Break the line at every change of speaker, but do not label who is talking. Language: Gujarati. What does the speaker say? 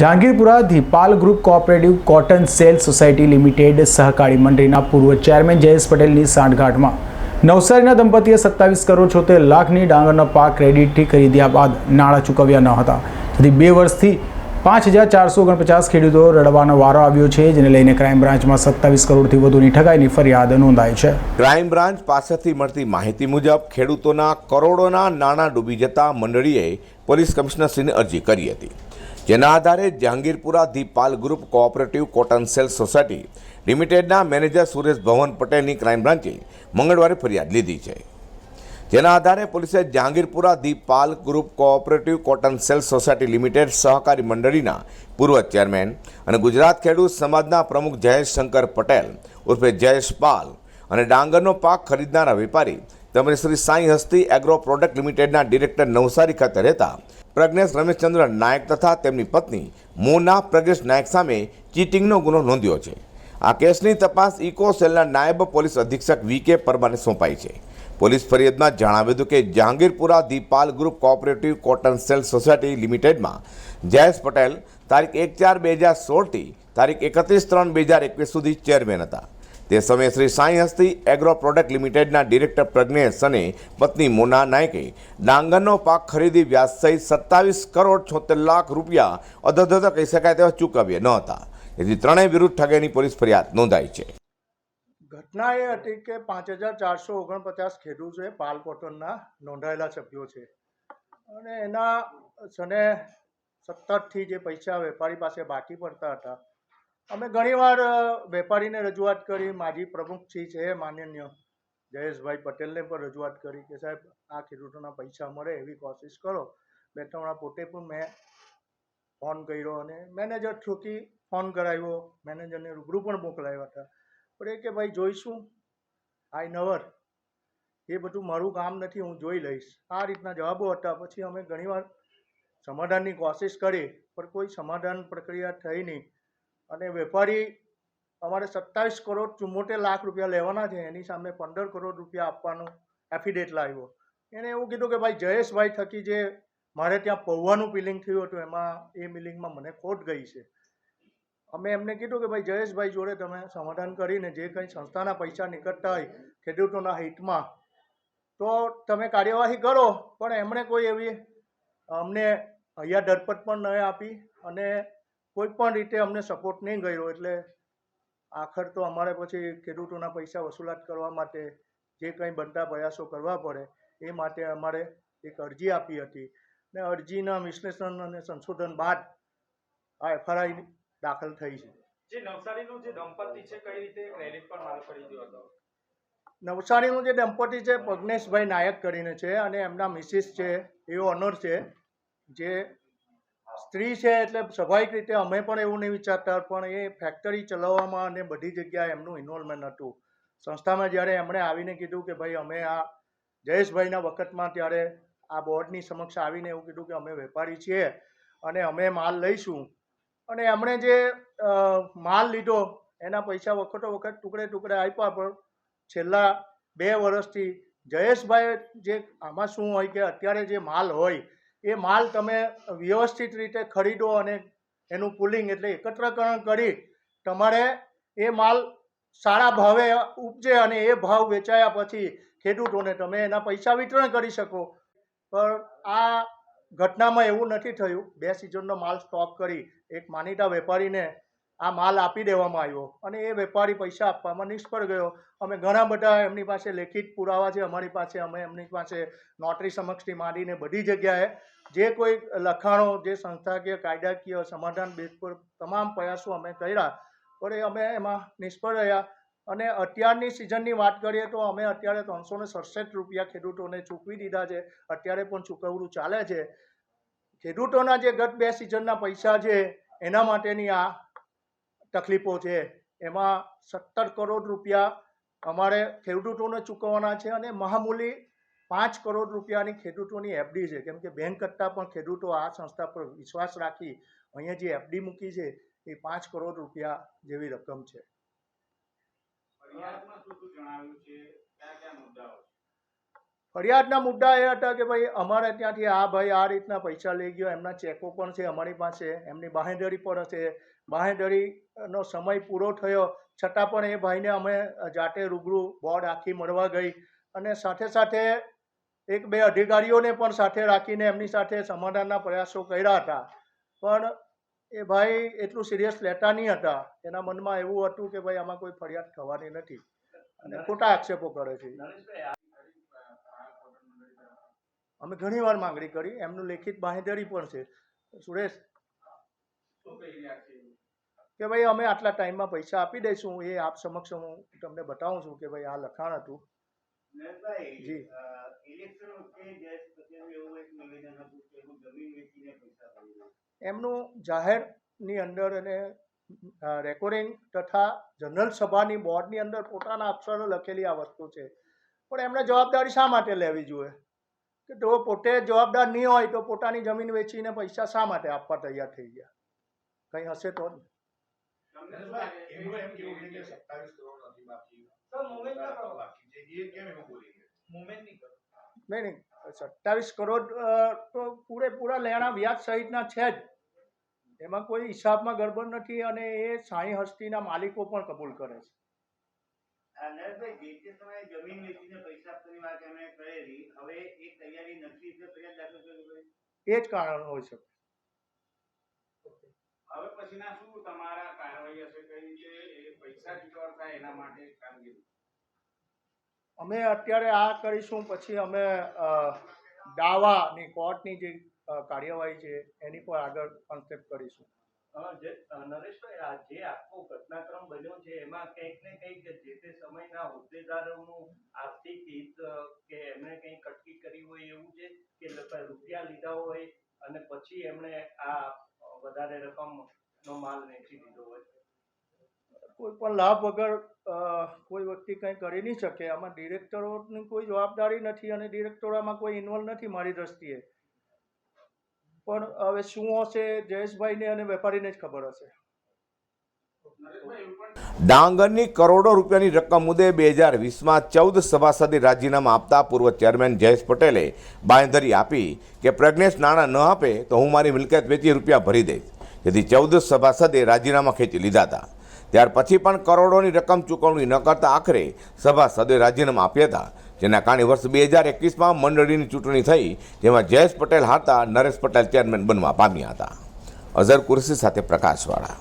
Jahangirpura Dipal group cooperative cotton sale society limited સહકારી મંડળીના પૂર્વ ચેરમેન જયેશ પટેલની સાંઠગાંઠમાં. નવસારીના દંપતીએ સત્તાવીસ કરોડ છોતેર લાખની ડાંગરનો પાક ક્રેડિટથી ખરીદ્યા બાદ નાણાં ચૂકવ્યા ન હતા. જેથી બે વર્ષથી પાંચ હજાર ચારસો ઓગણપચાસ ખેડૂતો રડવાનો વારો આવ્યો છે, જેને લઈને ક્રાઇમ બ્રાન્ચમાં સત્તાવીસ કરોડથી વધુની ઠગાઈની ફરિયાદ નોંધાઈ છે.
ક્રાઇમ બ્રાન્ચ પાસેથી મળતી માહિતી મુજબ, ખેડૂતોના કરોડોના નાણાં ડૂબી જતા મંડળીએ પોલીસ કમિશનરશ્રીને અરજી કરી હતી. જેના આધારે Jahangirpura the Pal group cooperative cotton sale society લિમિટેડના મેનેજર સુરેશ ભવન પટેલની ક્રાઇમ બ્રાન્ચે મંગળવારે ફરિયાદ લીધી છે. જેના આધારે પોલીસે Jahangirpura the Pal group cooperative cotton sale society limited સહકારી મંડળીના પૂર્વ ચેરમેન અને ગુજરાત ખેડૂત સમાજના પ્રમુખ જયેશ શંકર પટેલ ઉર્ફે જયેશ પાલ અને ડાંગરનો પાક ખરીદનારા વેપારી તેમજ શ્રી સાંઈ હસ્તી એગ્રો પ્રોડક્ટ લિમિટેડના ડિરેક્ટર નવસારી ખાતે રહેતા પ્રજ્ઞેશ રમેશચંદ્ર નાયક તથા તેમની પત્ની મોના પ્રજ્ઞેશ નાયક સામે ચીટિંગનો ગુનો નોંધ્યો છે. આ કેસની તપાસ ઇકો સેલના નાયબ પોલીસ અધિક્ષક વી કે પરમાને સોંપાઈ છે. પોલીસ ફરિયાદમાં જણાવ્યું હતું કે Jahangirpura Dipal group cooperative cotton sale society લિમિટેડમાં Jayesh Patel તારીખ એક ચાર બે હજાર સોળથી તારીખ એકત્રીસ ત્રણ બે હજાર એકવીસ સુધી ચેરમેન હતા. તે સમયે શ્રી સાંઈ હસ્તી એગ્રો પ્રોડક્ટ લિમિટેડના ડિરેક્ટર પ્રજ્ઞેશ અને પત્ની મોના નાયકે ડાંગરનો પાક ખરીદી વ્યાજ સહિત સત્તાવીસ કરોડ છોતેર લાખ રૂપિયા અધધધ કહી શકાય તેવા ચૂકવ્યા ન હતા. જેથી ત્રણેય વિરુદ્ધ ઠગેની પોલીસ ફરિયાદ નોંધાઈ છે.
ઘટના એ હતી કે પાંચ હજાર ચારસો ઓગણપચાસ ખેડૂતો છે, પાલ કોટનના નોંધાયેલા સભ્યો છે. અને એના, સને સત્તરથી જે પૈસા વેપારી પાસે બાકી પડતા હતા અમે ઘણીવાર વેપારીને રજૂઆત કરી, માજી પ્રમુખશ્રી છે, માનનીય જયેશભાઈ પટેલને પણ રજૂઆત કરી કે સાહેબ, આ ખેડૂતોના પૈસા મળે એવી કોશિશ કરો. બે ત્રણ પોતે પણ મેં ફોન કર્યો અને મેનેજર થ્રુથી ફોન કરાવ્યો. મેનેજરને રૂબરૂ પણ મોકલાવ્યા હતા. પણ એ કે, ભાઈ, જોઈશું. આઈ નવર. એ બધું મારું કામ નથી, હું જોઈ લઈશ. આ રીતના જવાબો હતા. પછી અમે ઘણીવાર સમાધાનની કોશિશ કરી, પણ કોઈ સમાધાન પ્રક્રિયા થઈ નહીં. અને વેપારી અમારે સત્તાવીસ કરોડ ચુમ્મોતેર લાખ રૂપિયા લેવાના છે. એની સામે પંદર કરોડ રૂપિયા આપવાનું એફિડેટ લાવ્યો એણે એવું કીધું કે ભાઈ જયેશભાઈ થકી જે મારે ત્યાં પૌવાનું બિલિંગ થયું હતું, એમાં એ મિલિંગમાં મને ખોટ ગઈ છે. અમે એમને કીધું કે ભાઈ જયેશભાઈ જોડે તમે સમાધાન કરીને જે કંઈ સંસ્થાના પૈસા નીકળતા હોય ખેડૂતોના હિતમાં, તો તમે કાર્યવાહી કરો. પણ એમણે કોઈ એવી અમને અહીંયા ડરપત પણ ન આપી અને કોઈ પણ રીતે અમને સપોર્ટ નહીં કર્યો એટલે આખર તો અમારે પછી ખેડૂતોના પૈસા વસૂલાત કરવા માટે જે કંઈ બનતા પ્રયાસો કરવા પડે એ માટે અમારે એક અરજી આપી હતી. ને અરજીના વિશ્લેષણ અને સંશોધન બાદ આ એફઆરઆઈ દાખલ થઈ છે.
જે નવસારીનું જે દંપતી છે કઈ રીતે ક્રેડિટ પર માલ ખરીદ્યો હતો?
નવસારીનું જે દંપતી છે પગ્નેશભાઈ નાયક કરીને છે અને એમના મિસિસ છે એવો ઓનર છે જે સ્ત્રી છે એટલે સ્વાભાવિક રીતે અમે પણ એવું નહીં વિચારતા, પણ એ ફેક્ટરી ચલાવવામાં અને બધી જગ્યાએ એમનું ઇન્વોલ્વમેન્ટ હતું. સંસ્થામાં જ્યારે એમણે આવીને કીધું કે ભાઈ, અમે આ જયેશભાઈના વખતમાં ત્યારે આ બોર્ડની સમક્ષ આવીને એવું કીધું કે અમે વેપારી છીએ અને અમે માલ લઈશું. અને એમણે જે માલ લીધો, એના પૈસા વખતો વખત ટુકડે ટુકડે આપ્યા, પણ છેલ્લા બે વર્ષથી જયેશભાઈ જે, આમાં શું હોય કે અત્યારે જે માલ હોય એ માલ તમે વ્યવસ્થિત રીતે ખરીદો અને એનું પુલિંગ એટલે એકત્રકરણ કરી તમારે એ માલ સારા ભાવે ઉપજે અને એ ભાવ વેચાયા પછી ખેડૂતોને તમે એના પૈસા વિતરણ કરી શકો. પણ આ ઘટનામાં એવું નથી થયું. બે સિઝનનો માલ સ્ટોક કરી એક માનીતા વેપારીને આ માલ આપી દેવામાં આવ્યો અને એ વેપારી પૈસા આપવામાં નિષ્ફળ ગયો. અમે ઘણા બધા એમની પાસે લેખિત પુરાવા છે. અમારી પાસે, અમે એમની પાસે નોટરી સમક્ષથી માંડીને બધી જગ્યાએ જે કોઈ લખાણો, જે સંસ્થાકીય, કાયદાકીય સમાધાન બેઝ પર તમામ પ્રયાસો અમે કર્યા. પણ એ અમે એમાં નિષ્ફળ રહ્યા. અને અત્યારની સિઝનની વાત કરીએ તો અમે અત્યારે ત્રણસો ને સડસઠ રૂપિયા ખેડૂતોને ચૂકવી દીધા છે. અત્યારે પણ ચૂકવણું ચાલે છે. ખેડૂતોના જે ગત બે સિઝનના પૈસા છે, એના માટેની આ તકલીફો છે. એમાં સત્તર કરોડ રૂપિયા અમારે ખેડૂતોને ચૂકવવાના છે અને મહામૂલી પાંચ કરોડ રૂપિયાની ખેડૂતોની એફડી છે. કેમ કે બેંક કરતાં પણ ખેડૂતો આ સંસ્થા પર વિશ્વાસ રાખી અહીંયા જે એફડી મૂકી છે, એ પાંચ કરોડ રૂપિયા જેવી રકમ છે
ફરિયાદમાં શું શું જણાવ્યું છે કયા કયા મુદ્દાઓ
ફરિયાદના મુદ્દા એ હતા કે ભાઈ, અમારે ત્યાંથી આ ભાઈ આ રીતના પૈસા લઈ ગયો, એમના ચેકો પણ છે, અમારી પાસે, એમની બાહેંધરી પણ હશે. બાહેંધરીનો સમય પૂરો થયો, છતાં પણ એ ભાઈને અમે જાતે રૂબરૂ બોર્ડ આખી મળવા ગઈ અને સાથે સાથે એક બે અધિકારીઓને પણ સાથે રાખીને એમની સાથે સમાધાનના પ્રયાસો કર્યા હતા. પણ એ ભાઈ એટલું સિરિયસ લેતા નહીં હતા. એના મનમાં એવું હતું કે ભાઈ, આમાં કોઈ ફરિયાદ થવાની નથી. અને ખોટા આક્ષેપો કરે છે. અમે ઘણી વાર માંગણી કરી એમનું લેખિત બાંહેધરી પણ છે. સુરેશ? કે ભાઈ અમે આટલા ટાઈમમાં પૈસા આપી દઈશું એ આપ સમક્ષ હું તમને બતાવું છું કે ભાઈ આ લખાણ હતું. જી. એમનું જાહેરની અંદર અને રેકોર્ડિંગ તથા જનરલ સભાની બોર્ડની અંદર પોતાના અક્ષરો લખેલી આ વસ્તુ છે. પણ એમને જવાબદારી શા માટે લેવી જોઈએ? કે જો પોતે જવાબદાર નહીં હોય તો પોતાની જમીન વેચીને પૈસા શા માટે આપવા તૈયાર થઈ ગયા? કંઈ હશે તો જ.
નહીં
નહીં નહીં. સત્તાવીસ કરોડ તો પૂરેપૂરા લેણા વ્યાજ સહિતના છે જ. એમાં કોઈ હિસાબમાં ગડબડ નથી અને એ સાંઈ હસ્તીના માલિકો પણ કબૂલ કરે છે.
નરેશભાઈ જે તે સમયે જમીન વેચીને પૈસા આપવાની વાત એમણે કરેલી હવે એ તૈયારી નથી એટલે ફરિયાદ દાખલ કરવી
એ જ કારણ હોઈ શકે.
હવે પછીના શું તમારા કાર્યવાહી હશે કઈ રીતે એ પૈસા રિકવર થાય એના માટે કામગીરી?
અમે અત્યારે આ કરીશું પછી અમે અ, દાવાની કોર્ટની જે કાર્યવાહી છે એની પર આગળ કોન્સેપ્ટ કરીશું.
જે નરેશભાઈ, આ જે આખો ઘટનાક્રમ બન્યો છે, એમાં કંઈક ને કંઈક જે તે સમયના હોદ્દેદારોનું આર્થિક હિત કે એમણે કંઈક અટકી કરી હોય એવું છે, કે રૂપિયા લીધા હોય, અને પછી એમણે આ વધારે રકમનો માલ વેચી દીધો હોય.
કોઈ પણ લાભ વગર કોઈ વ્યક્તિ કંઈ કરી નહીં શકે. આમાં ડિરેક્ટરોની કોઈ જવાબદારી નથી અને ડિરેક્ટરોમાં કોઈ ઇન્વોલ્વ નથી મારી દ્રષ્ટિએ. પણ હવે શું હશે, જયેશભાઈને અને વેપારીને જ ખબર હશે.
ડાંગરની કરોડો રૂપિયાની રકમ મુદ્દે બે હજાર વીસમાં ચૌદ સભાસદે રાજીનામા આપતા પૂર્વ ચેરમેન જયેશ પટેલે બાંયધરી આપી કે પ્રજ્ઞેશ નાણાં ન આપે તો હું મારી મિલકત વેચી રૂપિયા ભરી દઈશ. જેથી ચૌદ સભાસદે રાજીનામા ખેંચી લીધા હતા. ત્યાર પછી પણ કરોડોની રકમ ચૂકવણી ન કરતા આખરે સભાસદે રાજીનામા આપ્યા હતા, જેના કારણે વર્ષ બે હજાર એકવીસમાં મંડળીની ચૂંટણી થઈ, જેમાં જયેશ પટેલ હારતા નરેશ પટેલ ચેરમેન બનવા પામ્યા હતા. અઝર કુરશી સાથે પ્રકાશવાળા.